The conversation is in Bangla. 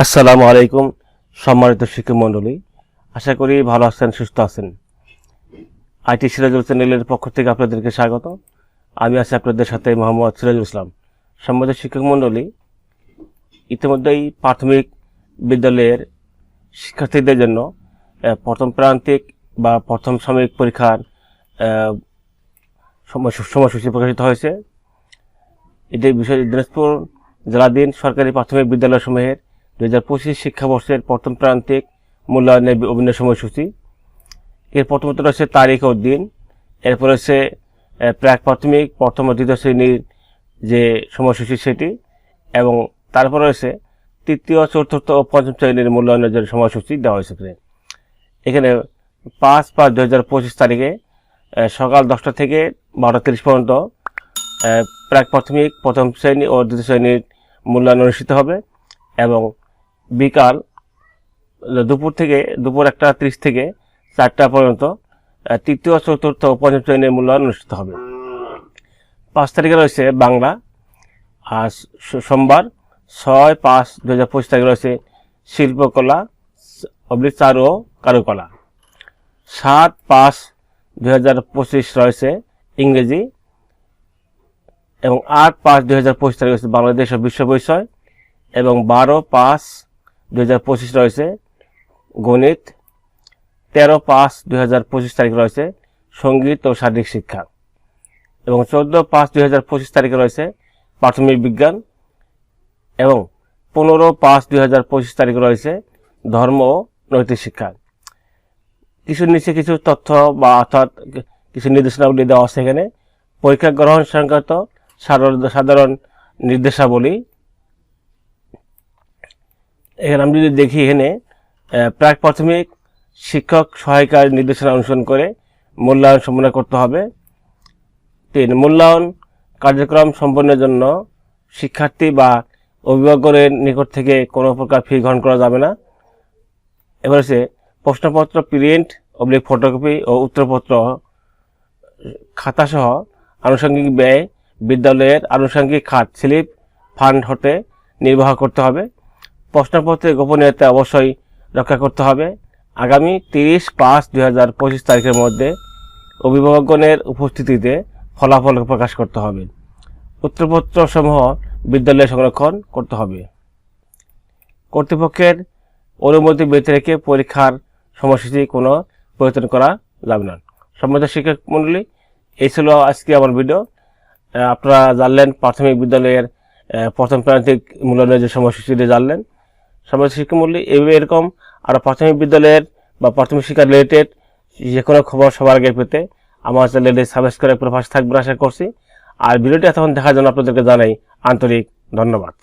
আসসালামু আলাইকুম, সম্মানিত শিক্ষক মণ্ডলী। আশা করি ভালো আছেন, সুস্থ আছেন। আইটি সিরাজুল চ্যানেলের পক্ষ থেকে আপনাদেরকে স্বাগত। আমি আছি আপনাদের সাথে মোহাম্মদ সিরাজুল ইসলাম। সম্মানিত শিক্ষক মণ্ডলী, ইতিমধ্যেই প্রাথমিক বিদ্যালয়ের শিক্ষার্থীদের জন্য প্রথম প্রান্তিক বা প্রথম সাময়িক পরীক্ষার সময়সূচি প্রকাশিত হয়েছে। এটি বিষয় দিনাজপুর জেলাধীন সরকারি প্রাথমিক বিদ্যালয়সমূহের দুই হাজার পঁচিশ শিক্ষাবর্ষের প্রথম প্রান্তিক মূল্যায়নের অভিনয় সময়সূচি এর প্রথমত রয়েছে তারিখ ও দিন এরপর রয়েছে প্রাক প্রাথমিক, প্রথম ও দ্বিতীয় শ্রেণির যে সময়সূচি সেটি এবং তারপর রয়েছে তৃতীয়, চতুর্থ ও পঞ্চম শ্রেণির মূল্যায়নের যে সময়সূচি দেওয়া হয়েছে এখানে। এখানে পাঁচ পাঁচ দু হাজার পঁচিশ তারিখে সকাল দশটা থেকে বারোটা তিরিশ পর্যন্ত প্রাক প্রাথমিক, প্রথম শ্রেণি ও দ্বিতীয় শ্রেণির মূল্যায়ন অনুষ্ঠিত হবে এবং বিকাল, দুপুর থেকে, দুপুর একটা ত্রিশ থেকে চারটা পর্যন্ত তৃতীয় চতুর্থ পঞ্চম শ্রেণির মূল্যায়ন অনুষ্ঠিত হবে। পাঁচ তারিখে রয়েছে বাংলা, আর সোমবার ছয় পাঁচ দু হাজার পঁচিশ তারিখে রয়েছে শিল্পকলা অবলিক চার ও কারুকলা। সাত পাঁচ দু হাজার পঁচিশ রয়েছে ইংরেজি এবং আট পাঁচ দুই হাজার পঁচিশ তারিখ রয়েছে বাংলাদেশ ও বিশ্ব পরিচয় এবং বারো পাঁচ দুই হাজার পঁচিশ রয়েছে। গণিত তেরো পাঁচ দুই তারিখ রয়েছে। সংগীত ও শারীরিক শিক্ষা। এবং চোদ্দ পাঁচ দুই তারিখে রয়েছে প্রাথমিক বিজ্ঞান। এবং পনেরো পাঁচ দুই তারিখে রয়েছে ধর্ম ও নৈতিক শিক্ষা। কিছু নিচে কিছু তথ্য বা অর্থাৎ কিছু নির্দেশনাবলী দেওয়া আছে এখানে। পরীক্ষা গ্রহণ সংক্রান্ত সাধারণ নির্দেশাবলী এখানে আমি যদি দেখি এখানে প্রাক প্রাথমিক শিক্ষক সহায়িকার নির্দেশনা অনুসরণ করে মূল্যায়ন সম্পন্ন করতে হবে। তিন, মূল্যায়ন কার্যক্রম সম্পন্নের জন্য শিক্ষার্থী বা অভিভাবকের নিকট থেকে কোনো প্রকার ফি গ্রহণ করা যাবে না। এবার হচ্ছে প্রশ্নপত্র, প্রিন্ট, অবলিক ফটোকপি ও উত্তরপত্র, খাতাসহ আনুষঙ্গিক ব্যয়, বিদ্যালয়ের আনুষঙ্গিক খাত, স্লিপ, ফান্ড হতে নির্বাহ করতে হবে। প্রশ্নপত্রের গোপনীয়তা অবশ্যই রক্ষা করতে হবে। আগামী তিরিশ পাঁচ দুই হাজার পঁচিশ তারিখের মধ্যে অভিভাবকগণের উপস্থিতিতে ফলাফল প্রকাশ করতে হবে। উত্তরপত্র সমূহ বিদ্যালয়ে সংরক্ষণ করতে হবে। কর্তৃপক্ষের অনুমতি ব্যতীত রেখে পরীক্ষার সময়সূচি কোনো পরিবর্তন করা যাবে না। সম্মানিত শিক্ষক মণ্ডলী, এই ছিল আজকে আমার ভিডিও। আপনারা জানলেন প্রাথমিক বিদ্যালয়ের প্রথম প্রান্তিক মূল্যায়নের যে সময়সূচিটি জানলেন শিক্ষক মণ্ডলী এইভাবে এরকম আর প্রাথমিক বিদ্যালয়ের বা প্রাথমিক শিক্ষা রিলেটেড যে কোনো খবর সবার আগে পেতে আমার চ্যানেলে সাবস্ক্রাইব করে পাশে থাকবেন আশা করছি। আর ভিডিওটি এতক্ষণ দেখার জন্য আপনাদেরকে জানাই আন্তরিক ধন্যবাদ।